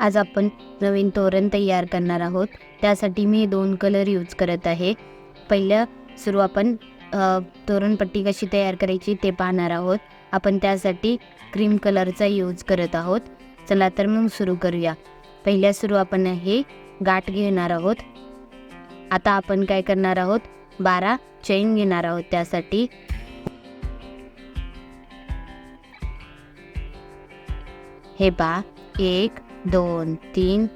आज आपण नवीन तोरण तयार करणार आहोत. त्यासाठी मी दोन कलर यूज करत आहे. पहिलं सुरू आपण तोरणपट्टी कशी तयार करायची ते पाहणार आहोत. आपण त्यासाठी क्रीम कलरचा यूज करत आहोत. चला तर मग सुरू करूया. पहिल्या सुरू आपण हे गाठ घेणार आहोत. आता आपण काय करणार आहोत? बारा चैन घेणार आहोत त्यासाठी. हे पहा. एक दोन तीन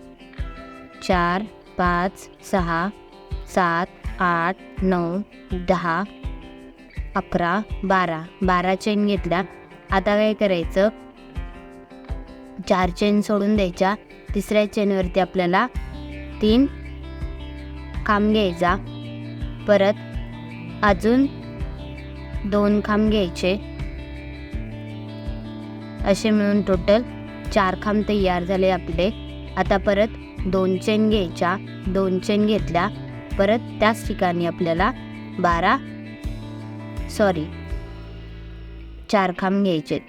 चार पाच सहा सात आठ नऊ दहा अकरा बारा. बारा चेन घेतल्या. आता काय करायचं? चार चेन सोडून द्यायच्या. तिसऱ्या चेनवरती आपल्याला तीन खांब घ्यायचा. परत अजून दोन खांब घ्यायचे. असे मिळून टोटल चार खांब तयार झाले आपले. आता परत दोन चेन घ्यायच्या दोन चेन घेतल्या परत त्याच ठिकाणी आपल्याला बारा सॉरी चार खांब घ्यायचेत.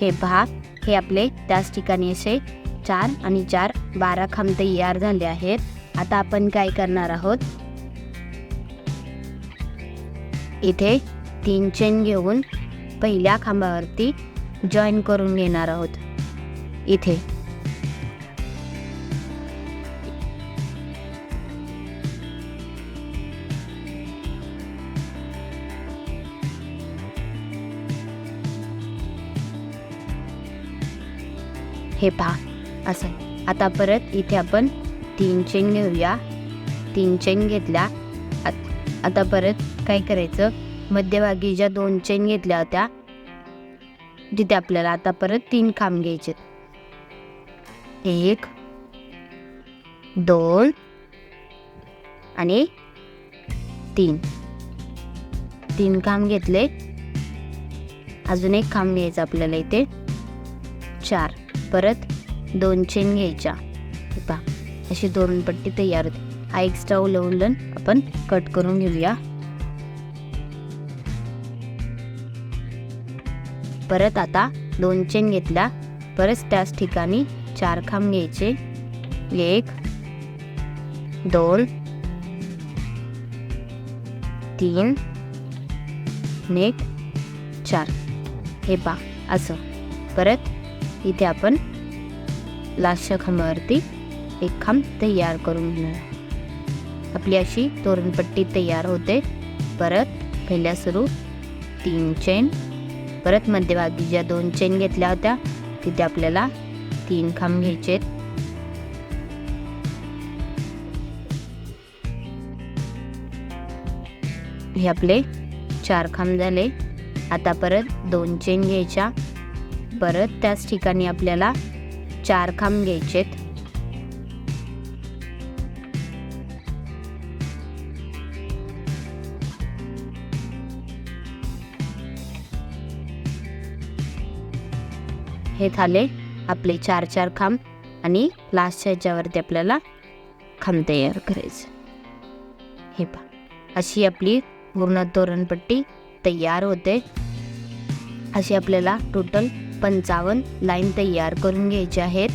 हे पहा हे आपले त्याच ठिकाणी असे चार आणि चार बारा खांब तयार झाले आहेत. आता आपण काय करणार आहोत? इथे तीन चेन घेऊन पहिल्या खांबावरती जॉईन करून घेणार आहोत. इथे हे पहा. असं. आता परत इथे आपण तीन चेन घेऊया तीन चेन घेतल्या. आत- आता परत काय करायचं? मध्यभागी ज्या दोन चेन घेतल्या होत्या तिथे आपल्याला आता परत तीन खांब घ्यायचे एक दोन आणि तीन. तीन खांब घेतले. अजून एक खांब घ्यायचा आपल्याला इथे. चार. परत दोन चेन घ्यायच्या. पहा अशी दोन पट्टी तयार होते. हा एक्स्ट्रा उलं उलन आपण कट करून घेऊया. परत आता दोन चेन घेतल्या. परत त्याच ठिकाणी चार खांब घ्यायचे. एक दोन तीन आणि एक चार. हे पा असं. परत इथे आपण लास्टच्या खांबावरती एक खांब तयार करून घेणार आपली अशी तोरणपट्टी तयार होते. परत पहिल्या सुरू तीन चेन परत मध्यभागी ज्या दोन चेन घेतल्या होत्या तिथे आपल्याला तीन खांब घ्यायचे हे आपले चार खांब झाले. आता परत दोन चेन घ्यायच्या. परत त्याच ठिकाणी आपल्याला चार खांब घ्यायचेत. हे झाले आपले चार चार खांब आणि लास्टच्या ह्याच्यावरती आपल्याला खांब तयार करायचं. हे पहा अशी आपली पूर्ण तोरणपट्टी तयार होते. अशी आपल्याला टोटल पंचावन्न लाईन तयार करून घ्यायचे आहेत.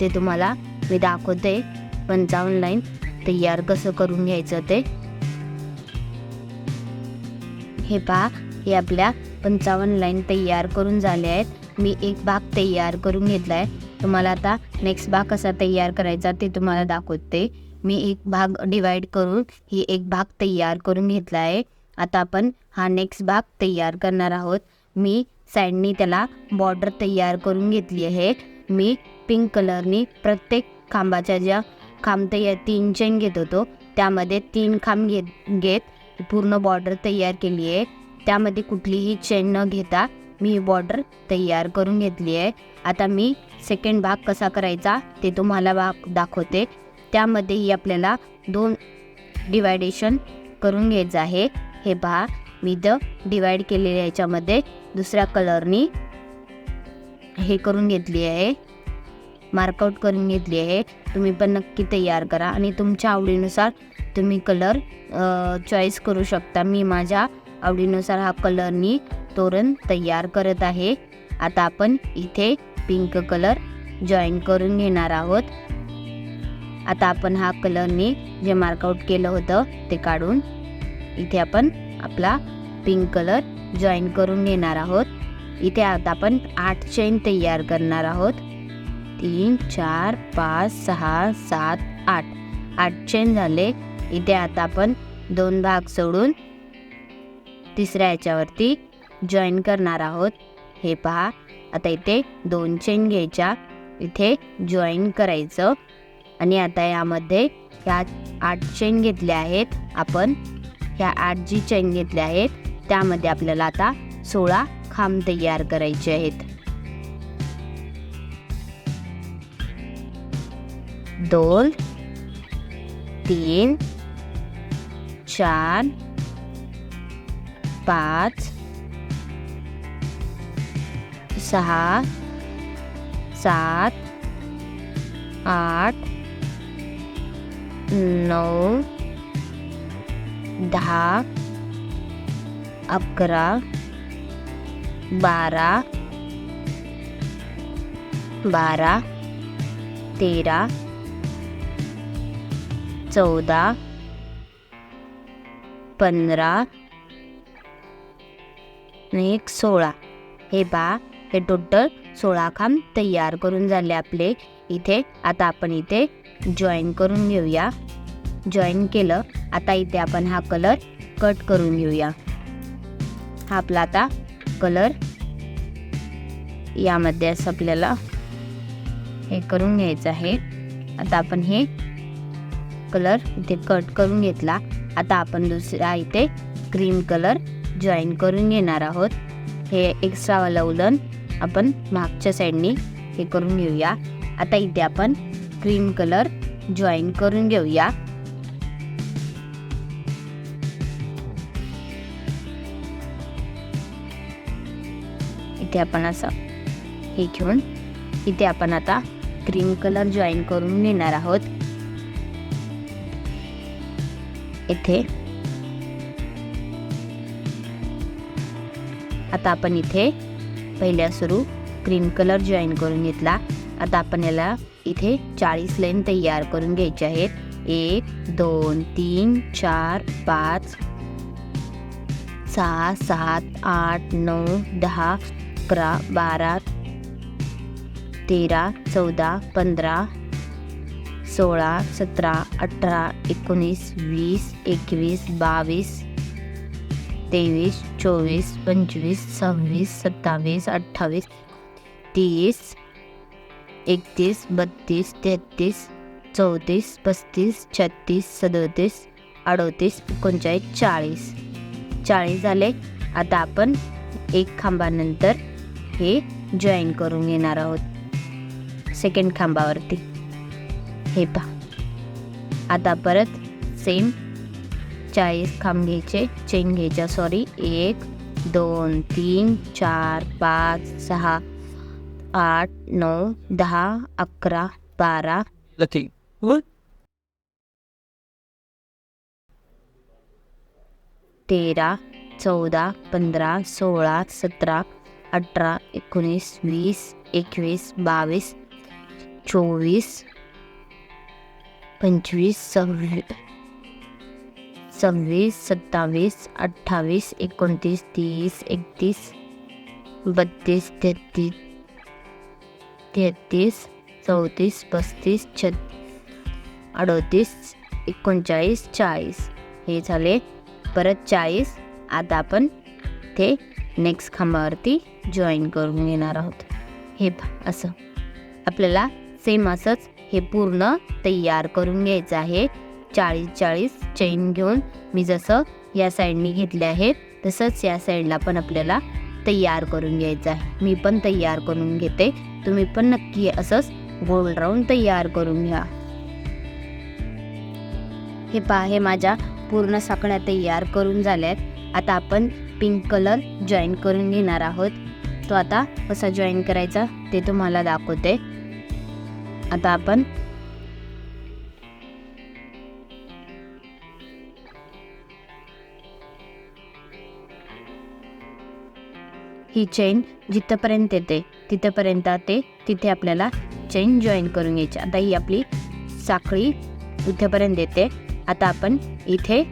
ते तुम्हाला मी दाखवते. पंचावन्न लाईन तयार कसं करून घ्यायचं ते. हे पहा हे आपल्या पंचावन्न लाईन तयार करून झाले आहेत. मी एक भाग तयार करून घेतला आहे तुम्हाला आता नेक्स्ट भाग कसा तयार करायचा ते तुम्हाला दाखवते. मी एक भाग डिवाईड करून ही एक भाग तयार करून घेतला आहे आता आपण हा नेक्स्ट भाग तयार करणार आहोत. मी साईडनी त्याला बॉर्डर तयार करून घेतली आहे. मी पिंक कलरनी प्रत्येक खांबाच्या ज्या खांब तयार तीन चेन घेत होतो त्यामध्ये तीन खांब घेत घेत पूर्ण बॉर्डर तयार केली आहे. त्यामध्ये कुठलीही चेन न घेता मी ही बॉर्डर तयार करून घेतली आहे. आता मी सेकंड भाग कसा करायचा ते तुम्हाला भाग दाखवते. त्यामध्येही आपल्याला दोन डिवायडेशन करून घ्यायचं आहे. हे पहा. मी द डिवाईड केलेल्या याच्यामध्ये. दुसऱ्या कलरनी हे करून घेतली आहे. मार्कआउट करून घेतली आहे. तुम्ही पण नक्की तयार करा आणि तुमच्या आवडीनुसार तुम्ही कलर चॉईस करू शकता. मी माझ्या आवडीनुसार हा कलरनी तोरण तयार करत आहे. आता आपण इथे पिंक कलर जॉईन करून घेणार आहोत. आता आपण हा कलरनी जे मार्कआउट केलं होतं ते काढून इथे आपण आपला पिंक कलर जॉईन करून घेणार आहोत. इथे आता आपण आठ चेन तयार करणार आहोत. तीन चार पाच सहा सात आठ. आठ चेन झाले. इथे आता आपण दोन भाग सोडून तिसऱ्या याच्यावरती जॉईन करणार आहोत. हे पहा. आता इथे दोन चेन घ्यायच्या. इथे जॉईन करायचं. आणि आता यामध्ये ह्या आठ चेन घेतल्या आहेत. आपण ह्या आठ जी चैन घेतल्या आहेत. त्यामध्ये आपल्याला आता सोळा खांब तयार करायचे आहेत. दोन तीन चार पाच सहा सात आठ नऊ दहा अकरा बारा बारा तेरा चौदा पंधरा आणि एक सोळा. हे बा हे टोटल सोळा खांब तयार करून झाले आपले. इथे आता आपण इथे जॉईन करून घेऊया. जॉईन केलं. आता इथे आपण हा कलर कट करून घेऊया. हा आपला आता कलर यामध्ये असं आपल्याला हे करून घ्यायचं आहे. आता आपण हे कलर इथे कट करून घेतला. आता आपण दुसरा इथे क्रीम कलर जॉईन करून घेणार आहोत. हे एक्स्ट्रावालं उलन आपण मागच्या साईडनी हे करून घेऊया. आता इथे आपण क्रीम कलर जॉईन करून घेऊया. इथे आपण असं हे घेऊन इथे आपण आता क्रीम कलर जॉईन करून घेणार आहोत. इथे. आता आपण इथे पहिल्या सुरू क्रीम कलर जॉईन करून घेतला. आता आपण याला इथे चाळीस लाईन तयार करून घ्यायचे आहेत. एक दोन तीन चार पाच सहा सात आठ नऊ दहा अकरा बारा तेरा चौदा पंधरा सोळा सतरा अठरा एकोणीस वीस एकवीस बावीस तेवीस चोवीस पंचवीस सव्वीस सत्तावीस अठ्ठावीस तीस एकतीस बत्तीस तेहतीस चौतीस पस्तीस छत्तीस सदोतीस अडोतीस एकोणचाळीस चाळीस. चाळीस झाले. आता आपण एक खांबानंतर हे जॉईन करून घेणार आहोत. सेकंड खांबावरती. हे पहा. आता परत सेम चाळीस खांब घ्यायचे. चेन घ्यायच्या सॉरी एक दोन तीन चार पाच सहा आठ नऊ दहा अकरा बारा? तेरा चौदा पंधरा सोळा सतरा अठरा एकोणीस वीस एकवीस बावीस चोवीस पंचवीस सव्वीस सव्वीस सत्तावीस अठ्ठावीस एकोणतीस तीस एकतीस बत्तीस तेहतीस तेहतीस चौतीस पस्तीस छ अडतीस एकोणचाळीस चाळीस. हे झाले. परत चाळीस. आता आपण ते नेक्स्ट खांबावरती जॉईन करून घेणार आहोत. हे पहा, असं. आपल्याला सेम असंच हे पूर्ण तयार करून घ्यायचं आहे. चाळीस चाळीस चैन घेऊन मी जसं या साईडनी घेतले आहेत तसंच या साईडला पण आपल्याला तयार करून घ्यायचं आहे. मी पण तयार करून घेते. तुम्ही पण नक्की असंच गोल राऊंड तयार करून घ्या. हे पहा हे माझ्या पूर्ण साखळ्या तयार करून झाल्यात. आता आपण पिंक कलर जॉईन करून घेणार आहोत. तो आता कसा जॉईन करायचा ते तुम्हाला दाखवते. आता आपण ही चेन जिथपर्यंत येते तिथपर्यंत ते तिथे आपल्याला चेन जॉईन करून घ्यायची. आता ही आपली साखळी इथेपर्यंत येते. आता आपण इथे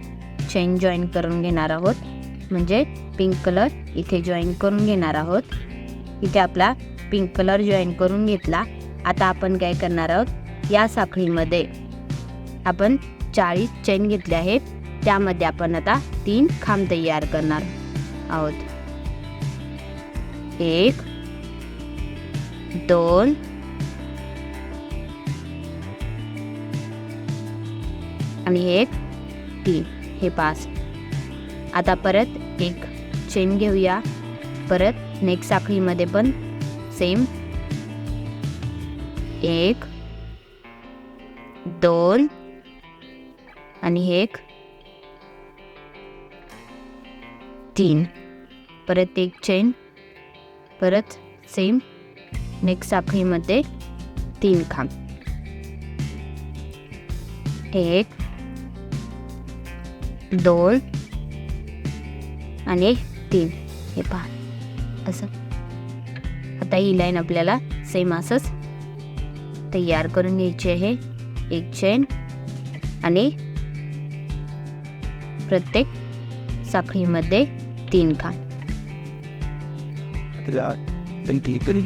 चेन जॉईन करून घेणार आहोत. म्हणजे पिंक कलर इथे जॉईन करून घेणार आहोत. इथे आपला पिंक कलर जॉईन करून घेतला. आता आपण काय करणार आहोत? या साखळीमध्ये आपण चाळीस चैन घेतले आहेत. त्यामध्ये आपण आता तीन खांब तयार करणार आहोत. एक दोन आणि एक तीन. हे पाच. आता परत एक चेन घेऊया. परत नेक्स्ट साखळीमध्ये पण सेम एक दोन आणि एक. तीन. परत एक चेन परत सेम नेक्स्ट साखळीमध्ये तीन खांब. एक दोन आणि तीन हे पहा असं आता ही लाईन आपल्याला सेम असंच तयार करून घ्यायची आहे एक चेन आणि प्रत्येक साखळीमध्ये तीन खांब that. Thank you. Good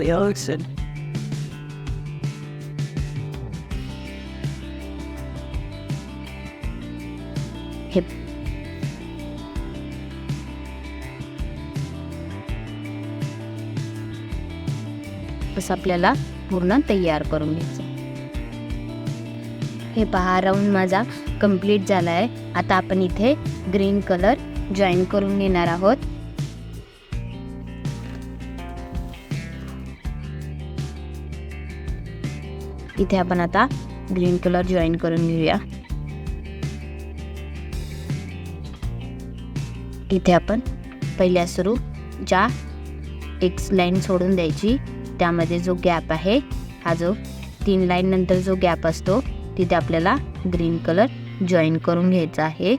Erickson. असं आपल्याला पूर्ण तयार करून घ्यायचं. हे पहा राऊंड माझा कंप्लीट झाला आहे आता आपण इथे ग्रीन कलर जॉईन करून घेणार आहोत. इथे आपण आता ग्रीन कलर जॉईन करून घेऊया. इथे आपण पहिल्या सुरू ज्या एक लाईन सोडून द्यायची. त्यामध्ये जो गॅप आहे हा जो तीन लाईन नंतर जो गॅप असतो तिथे आपल्याला ग्रीन कलर जॉईन करून घ्यायचा आहे.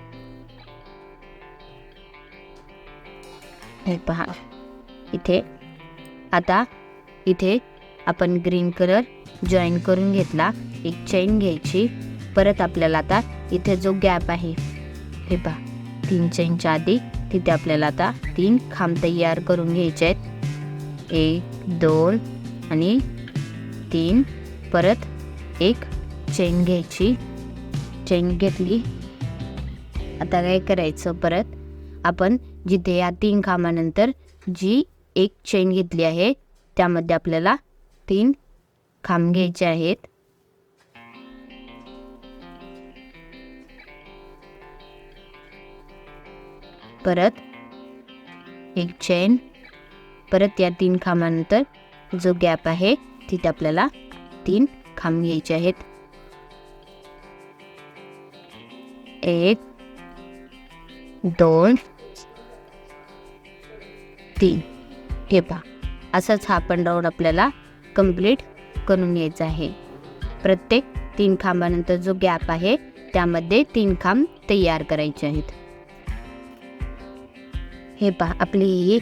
हे पहा. इथे आता इथे आपण ग्रीन कलर जॉईन करून घेतला एक चेन घ्यायची. परत आपल्याला आता इथे जो गॅप आहे हे पहा. तीन चेनच्या आधी तिथे आपल्याला आता तीन खांब तयार करून घ्यायचे आहेत. एक दोन आणि तीन. परत एक चेन घ्यायची. चेन घेतली. आता काय करायचं परत? आपण जिथे या तीन खांबानंतर जी एक चेन घेतली आहे त्यामध्ये आपल्याला तीन खांब घ्यायचे आहेत. परत एक चेन परत या तीन खांबानंतर जो गॅप आहे तिथे आपल्याला तीन खांब घ्यायचे आहेत. एक दोन तीन. हे पहा असाच हा पण राऊंड आपल्याला कंप्लीट करून घ्यायचा आहे. प्रत्येक तीन खांबानंतर जो गॅप आहे त्यामध्ये तीन खांब तयार करायचे आहेत. हे पहा आपली ही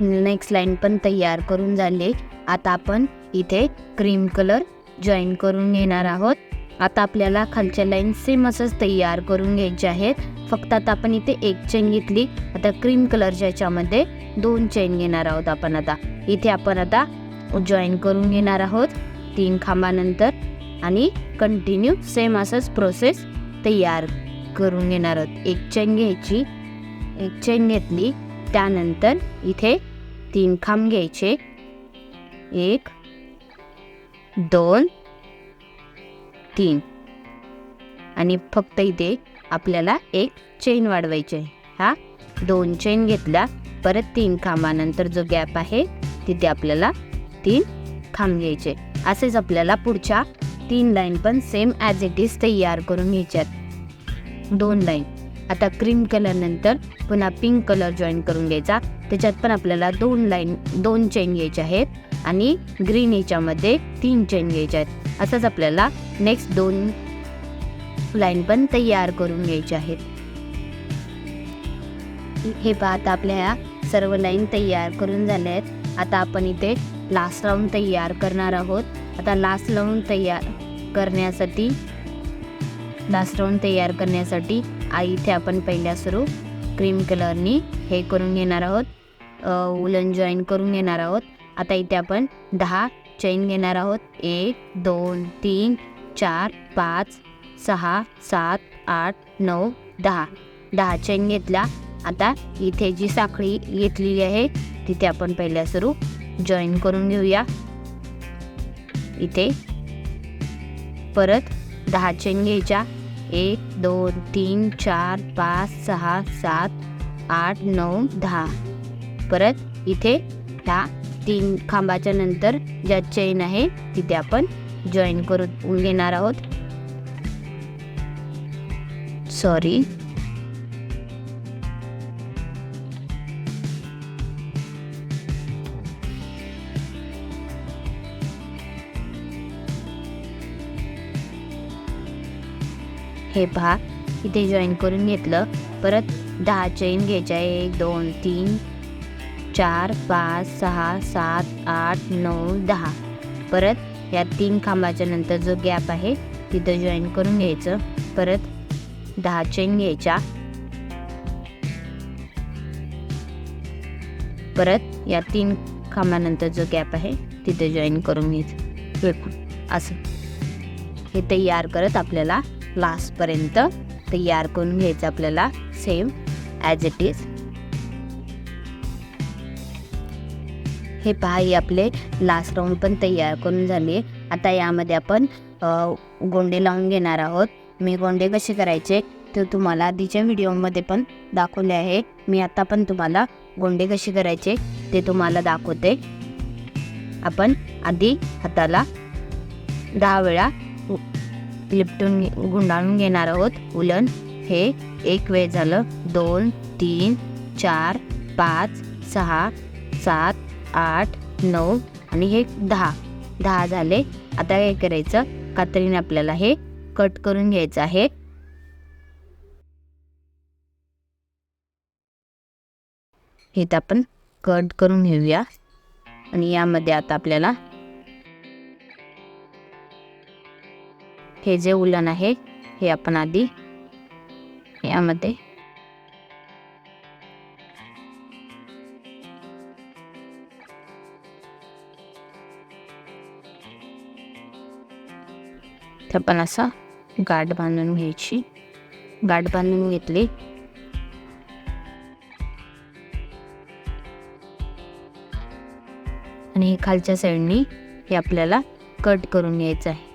नेक्स्ट लाईन पण तयार करून झाली. आता आपण इथे क्रीम कलर जॉईन करून घेणार आहोत. आता आपल्याला खालच्या लाईन सेम असंच तयार करून घ्यायचे आहेत. फक्त आता आपण इथे एक चेन घेतली. आता क्रीम कलरच्या याच्यामध्ये दोन चेन घेणार आहोत आपण आता. इथे आपण आता जॉईन करून घेणार आहोत. तीन खांबानंतर आणि कंटिन्यू सेम असंच प्रोसेस तयार करून घेणार आहोत. एक चेन घ्यायची. एक चेन घेतली. त्यानंतर इथे तीन खांब घ्यायचे. एक दोन तीन. आणि फक्त इथे आपल्याला एक चेन वाढवायची. आहे हा दोन चेन घेतल्या परत तीन खांबानंतर जो गॅप आहे तिथे आपल्याला तीन खांब घ्यायचे. असेच आपल्याला पुढच्या तीन लाईन पण सेम ॲज इट इज तयार करून घ्यायच्यात. दोन लाईन आता क्रीम कलर नंतर पुन्हा पिंक कलर जॉईन करून घ्यायचा. त्याच्यात पण आपल्याला दोन लाईन दोन चेन घ्यायचे आहेत आणि ग्रीन याच्यामध्ये तीन चेन घ्यायच्या आहेत. असंच आपल्याला नेक्स्ट दोन लाईन पण तयार करून घ्यायचे आहेत. हे पाहता आपल्या सर्व लाईन तयार करून झाल्या आहेत. आता आपण इथे लास्ट राऊंड तयार करणार आहोत. आता लास्ट राऊंड तयार करण्यासाठी लास्ट राऊंड तयार करण्यासाठी आ इथे आपण पहिल्या सुरू क्रीम कलरनी हे करून घेणार आहोत. उलन जॉईन करून घेणार आहोत. आता इथे आपण दहा चैन घेणार आहोत. एक दोन तीन चार पाच सहा सात आठ नऊ दहा. दहा चैन घेतला. आता इथे जी साखळी घेतलेली आहे तिथे आपण पहिल्या सुरू जॉईन करून घेऊया. इथे परत दहा चेन घ्यायच्या. एक दोन तीन चार पाच सहा सात आठ नऊ दहा. परत इथे ह्या तीन खांबाच्या नंतर ज्या चेन आहे तिथे आपण जॉईन करून घेणार आहोत. सॉरी हे पहा इथे जॉईन करून घेतलं. परत दहा चेन घ्यायच्या. एक दोन तीन चार पाच सहा सात आठ नऊ दहा. परत या तीन खांबाच्या नंतर जो गॅप आहे तिथं जॉईन करून घ्यायचं. परत दहा चेन घ्यायच्या. परत या तीन खांबानंतर जो गॅप आहे तिथे जॉईन करून घ्यायचं. असं. हे तयार करत आपल्याला लास्टपर्यंत तयार करून घ्यायचं आपल्याला. सेम ॲज इट इज हे पहा हे आपले लास्ट राऊंड पण तयार करून झाले. आता यामध्ये आपण गोंडे लावून घेणार आहोत. मी गोंडे कसे करायचे ते तुम्हाला आधीच्या व्हिडिओमध्ये पण दाखवले आहे. मी आता पण तुम्हाला गोंडे कसे करायचे ते तुम्हाला दाखवते. आपण आधी हाताला दहा वेळा लिपटून गुंडाळून घेणार आहोत. उलन हे एक वेळ झालं. दोन तीन चार पाच सहा सात आठ नऊ आणि हे दहा. दहा झाले. आता काय करायचं. कात्रीने आपल्याला हे कट करून घ्यायचं आहे. हे तर आपण कट करून घेऊया. आणि यामध्ये आता आपल्याला हे जे उलन आहे हे आपण आधी यामध्ये ते आपण असा गाठ बांधून घ्यायची. गाठ बांधून घेतली. आणि हे खालच्या साईडनी हे आपल्याला कट करून घ्यायचं आहे.